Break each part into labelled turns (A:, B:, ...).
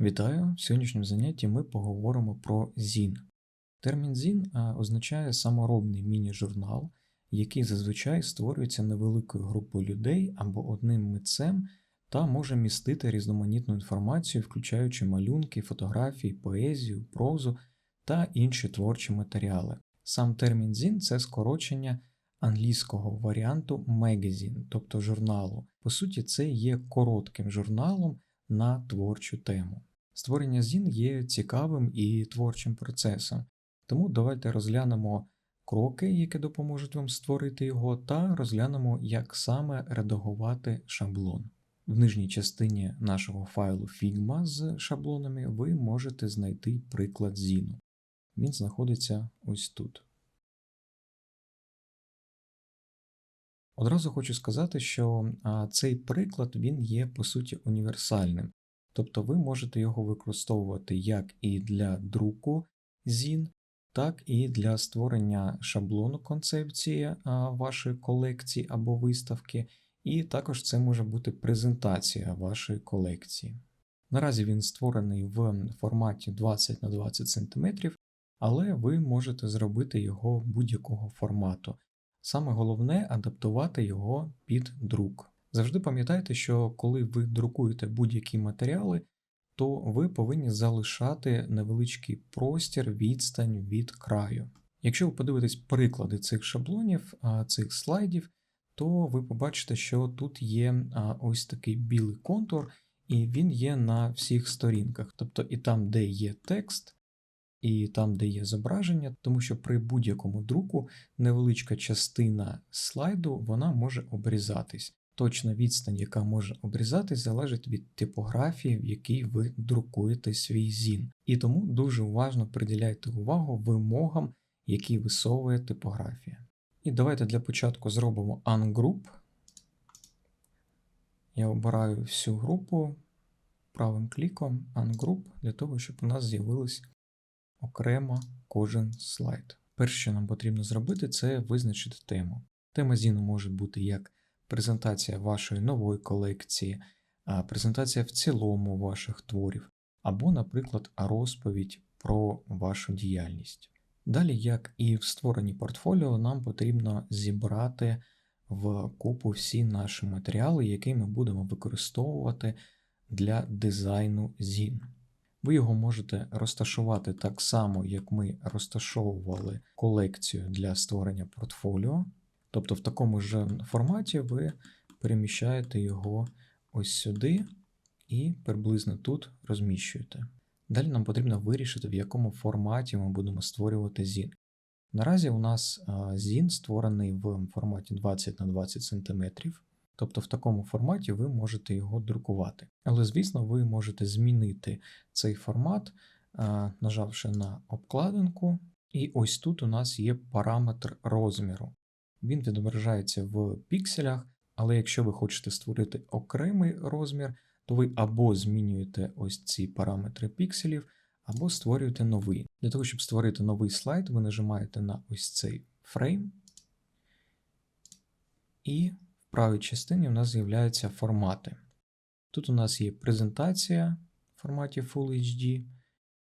A: Вітаю! В сьогоднішньому занятті ми поговоримо про ЗІН. Термін ЗІН означає саморобний міні-журнал, який зазвичай створюється невеликою групою людей або одним митцем та може містити різноманітну інформацію, включаючи малюнки, фотографії, поезію, прозу та інші творчі матеріали. Сам термін ЗІН це скорочення англійського варіанту magazine, тобто журналу. По суті, це є коротким журналом на творчу тему. Створення зін є цікавим і творчим процесом, тому давайте розглянемо кроки, які допоможуть вам створити його, та розглянемо, як саме редагувати шаблон. В нижній частині нашого файлу Figma з шаблонами ви можете знайти приклад зіну. Він знаходиться ось тут. Одразу хочу сказати, що цей приклад він є по суті універсальним. Тобто ви можете його використовувати як і для друку зін, так і для створення шаблону концепції вашої колекції або виставки, і також це може бути презентація вашої колекції. Наразі він створений в форматі 20 на 20 см, але ви можете зробити його будь-якого формату. Саме головне адаптувати його під друк. Завжди пам'ятайте, що коли ви друкуєте будь-які матеріали, то ви повинні залишати невеличкий простір, відстань від краю. Якщо ви подивитесь приклади цих шаблонів, цих слайдів, то ви побачите, що тут є ось такий білий контур, і він є на всіх сторінках, тобто і там, де є текст, і там, де є зображення, тому що при будь-якому друку невеличка частина слайду вона може обрізатись. Точна відстань, яка може обрізатись, залежить від типографії, в якій ви друкуєте свій зін. І тому дуже уважно приділяйте увагу вимогам, які висовує типографія. І давайте для початку зробимо ungroup. Я обираю всю групу правим кліком ungroup для того, щоб у нас з'явились окремо кожен слайд. Перше, що нам потрібно зробити, це визначити тему. Тема зіну може бути як презентація вашої нової колекції, презентація в цілому ваших творів, або, наприклад, розповідь про вашу діяльність. Далі, як і в створенні портфоліо, нам потрібно зібрати в купу всі наші матеріали, які ми будемо використовувати для дизайну зін. Ви його можете розташувати так само, як ми розташовували колекцію для створення портфоліо. Тобто в такому ж форматі ви переміщаєте його ось сюди і приблизно тут розміщуєте. Далі нам потрібно вирішити, в якому форматі ми будемо створювати зін. Наразі у нас зін створений в форматі 20 на 20 см. Тобто в такому форматі ви можете його друкувати. Але, звісно, ви можете змінити цей формат, нажавши на обкладинку. І ось тут у нас є параметр розміру. Він відображається в пікселях, але якщо ви хочете створити окремий розмір, то ви або змінюєте ось ці параметри пікселів, або створюєте новий. Для того, щоб створити новий слайд, ви нажимаєте на ось цей фрейм. І правій частині у нас з'являються формати. Тут у нас є презентація в форматі Full HD,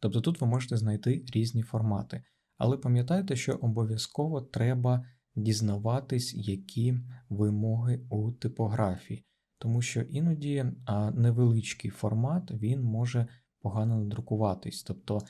A: тобто тут ви можете знайти різні формати. Але пам'ятайте, що обов'язково треба дізнаватись, які вимоги у типографії, тому що іноді невеличкий формат він може погано надрукуватись. Тобто,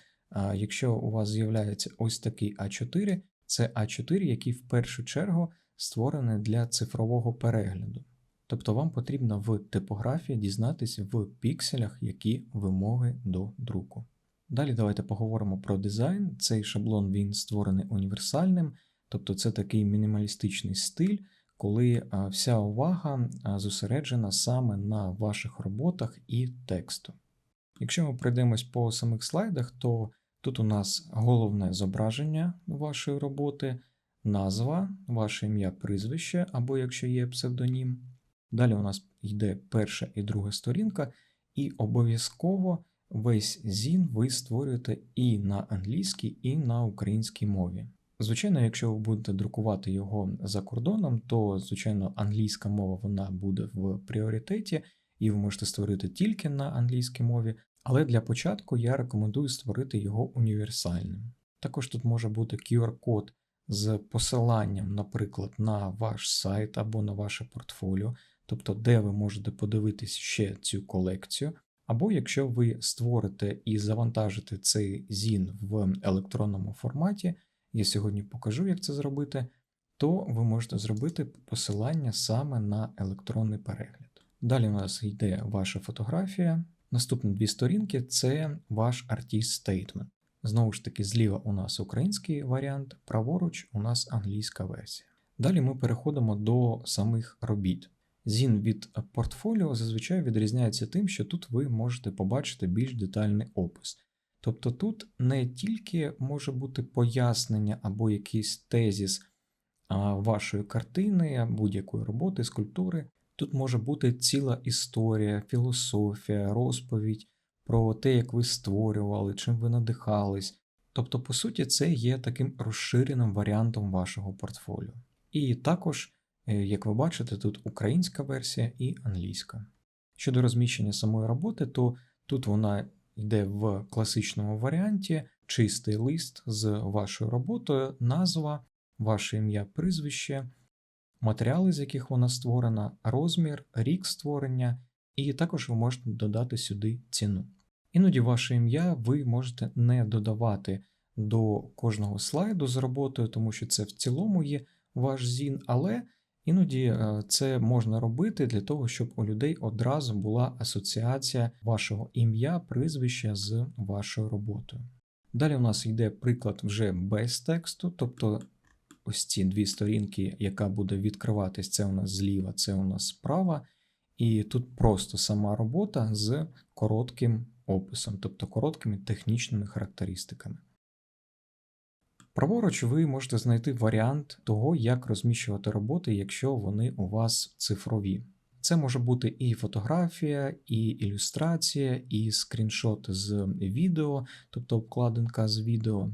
A: якщо у вас з'являється ось такий А4, це А4, який в першу чергу створене для цифрового перегляду. Тобто вам потрібно в типографії дізнатися в пікселях, які вимоги до друку. Далі давайте поговоримо про дизайн. Цей шаблон він створений універсальним, тобто це такий мінімалістичний стиль, коли вся увага зосереджена саме на ваших роботах і тексту. Якщо ми пройдемось по самих слайдах, то тут у нас головне зображення вашої роботи назва, ваше ім'я, прізвище, або якщо є псевдонім. Далі у нас йде перша і друга сторінка, і обов'язково весь зін ви створюєте і на англійській, і на українській мові. Звичайно, якщо ви будете друкувати його за кордоном, то, звичайно, англійська мова вона буде в пріоритеті, і ви можете створити тільки на англійській мові. Але для початку я рекомендую створити його універсальним. Також тут може бути QR-код з посиланням, наприклад, на ваш сайт або на ваше портфоліо, тобто де ви можете подивитись ще цю колекцію. Або якщо ви створите і завантажите цей зін в електронному форматі, я сьогодні покажу, як це зробити, то ви можете зробити посилання саме на електронний перегляд. Далі у нас йде ваша фотографія. Наступні дві сторінки це ваш Artist Statement. Знову ж таки, зліва у нас український варіант, праворуч у нас англійська версія. Далі ми переходимо до самих робіт. Зін від портфоліо зазвичай відрізняється тим, що тут ви можете побачити більш детальний опис. Тобто тут не тільки може бути пояснення або якийсь тезіс вашої картини, будь-якої роботи, скульптури. Тут може бути ціла історія, філософія, розповідь про те, як ви створювали, чим ви надихались. Тобто, по суті, це є таким розширеним варіантом вашого портфоліо. І також, е, як ви бачите, тут українська версія і англійська. Щодо розміщення самої роботи, то тут вона йде в класичному варіанті чистий лист з вашою роботою, назва, ваше ім'я, прізвище, матеріали, з яких вона створена, розмір, рік створення, і також ви можете додати сюди ціну. Іноді ваше ім'я ви можете не додавати до кожного слайду з роботою, тому що це в цілому є ваш зін, але іноді е, це можна робити для того, щоб у людей одразу була асоціація вашого ім'я, прізвища з вашою роботою. Далі у нас йде приклад вже без тексту, тобто ось ці дві сторінки, яка буде відкриватись, це у нас зліва, це у нас справа. І тут просто сама робота з коротким описом, тобто короткими технічними характеристиками. Праворуч ви можете знайти варіант того, як розміщувати роботи, якщо вони у вас цифрові. Це може бути і фотографія, і ілюстрація, і скріншот з відео, тобто обкладинка з відео.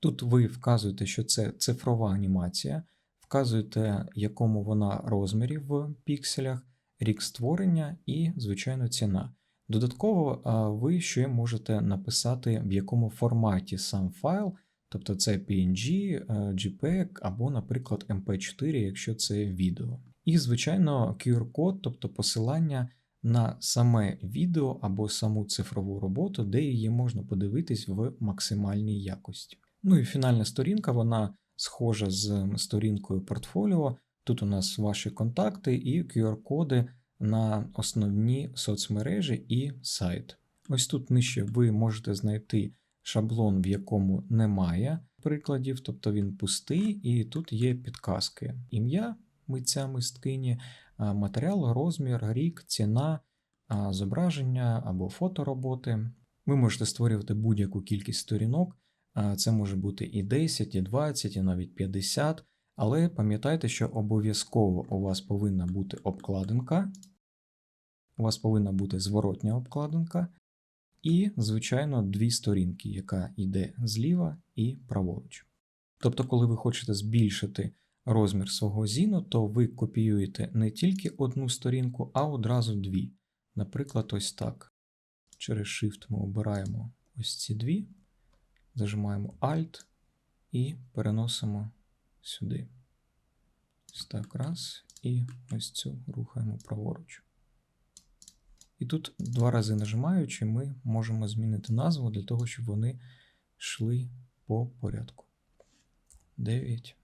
A: Тут ви вказуєте, що це цифрова анімація, вказуєте, якому вона розмірі в пікселях, рік створення і, звичайно, ціна. Додатково, ви ще можете написати, в якому форматі сам файл, тобто це PNG, JPEG або, наприклад, MP4, якщо це відео. І, звичайно, QR-код, тобто посилання на саме відео або саму цифрову роботу, де її можна подивитись в максимальній якості. Ну і фінальна сторінка, вона схожа з сторінкою портфоліо. Тут у нас ваші контакти і QR-коди на основні соцмережі і сайт. Ось тут нижче ви можете знайти шаблон, в якому немає прикладів, тобто він пустий, і тут є підказки: ім'я митця мисткині, матеріал, розмір, рік, ціна, зображення або фотороботи. Ви можете створювати будь-яку кількість сторінок. Це може бути і 10, і 20, і навіть 50. Але пам'ятайте, що обов'язково у вас повинна бути обкладинка, у вас повинна бути зворотня обкладинка, і, звичайно, дві сторінки, яка йде зліва і праворуч. Тобто, коли ви хочете збільшити розмір свого зіну, то ви копіюєте не тільки одну сторінку, а одразу дві. Наприклад, ось так. Через Shift ми обираємо ось ці дві, зажимаємо Alt і переносимо сюди. Ось так раз. І ось цю рухаємо праворуч. І тут два рази нажимаючи, ми можемо змінити назву для того, щоб вони йшли по порядку. 9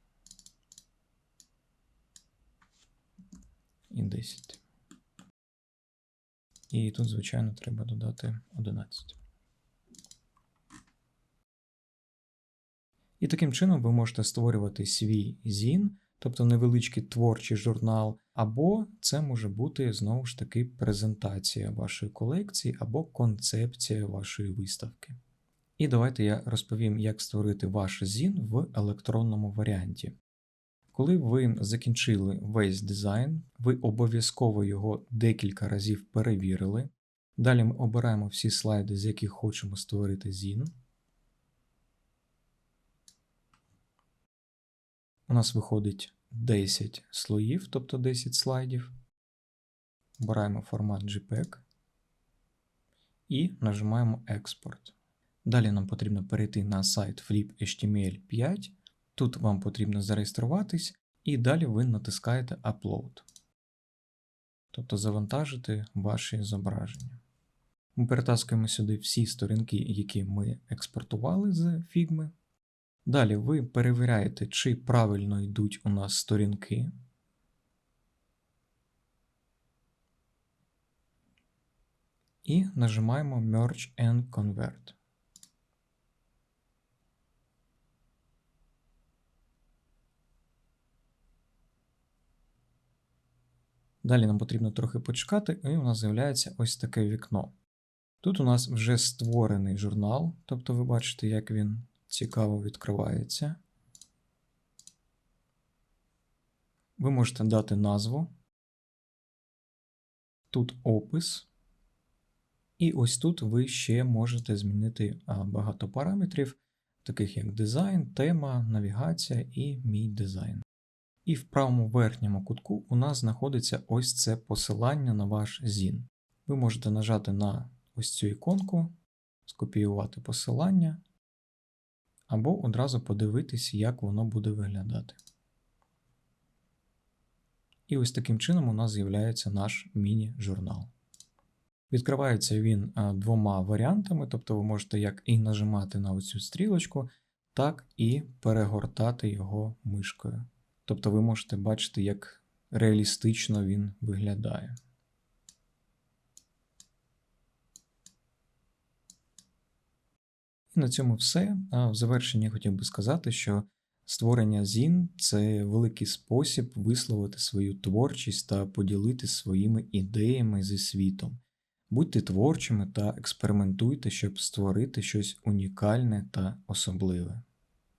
A: і 10. І тут, звичайно, треба додати 11. І таким чином ви можете створювати свій зін, тобто невеличкий творчий журнал, або це може бути знову ж таки презентація вашої колекції або концепція вашої виставки. І давайте я розповім, як створити ваш зін в електронному варіанті. Коли ви закінчили весь дизайн, ви обов'язково його декілька разів перевірили. Далі ми обираємо всі слайди, з яких хочемо створити зін. У нас виходить 10 слоїв, тобто 10 слайдів. Обираємо формат JPEG. і нажимаємо Експорт. Далі нам потрібно перейти на сайт flip.html5. Тут вам потрібно зареєструватись, і далі ви натискаєте Upload. Тобто завантажити ваші зображення. Ми перетаскуємо сюди всі сторінки, які ми експортували з Figma. Далі ви перевіряєте, чи правильно йдуть у нас сторінки. І нажимаємо Merge and Convert. Далі нам потрібно трохи почекати, і у нас з'являється ось таке вікно. Тут у нас вже створений журнал, тобто ви бачите, як він цікаво відкривається. Ви можете дати назву. Тут опис. І ось тут ви ще можете змінити багато параметрів, таких як дизайн, тема, навігація і мій дизайн. І в правому верхньому кутку у нас знаходиться ось це посилання на ваш ZIN. Ви можете нажати на ось цю іконку, скопіювати посилання, або одразу подивитись, як воно буде виглядати. І ось таким чином у нас з'являється наш міні-журнал. Відкривається він двома варіантами, тобто ви можете як і нажимати на оцю стрілочку, так і перегортати його мишкою. Тобто ви можете бачити, як реалістично він виглядає. На цьому все. А в завершенні я хотів би сказати, що створення зін – це великий спосіб висловити свою творчість та поділитися своїми ідеями зі світом. Будьте творчими та експериментуйте, щоб створити щось унікальне та особливе.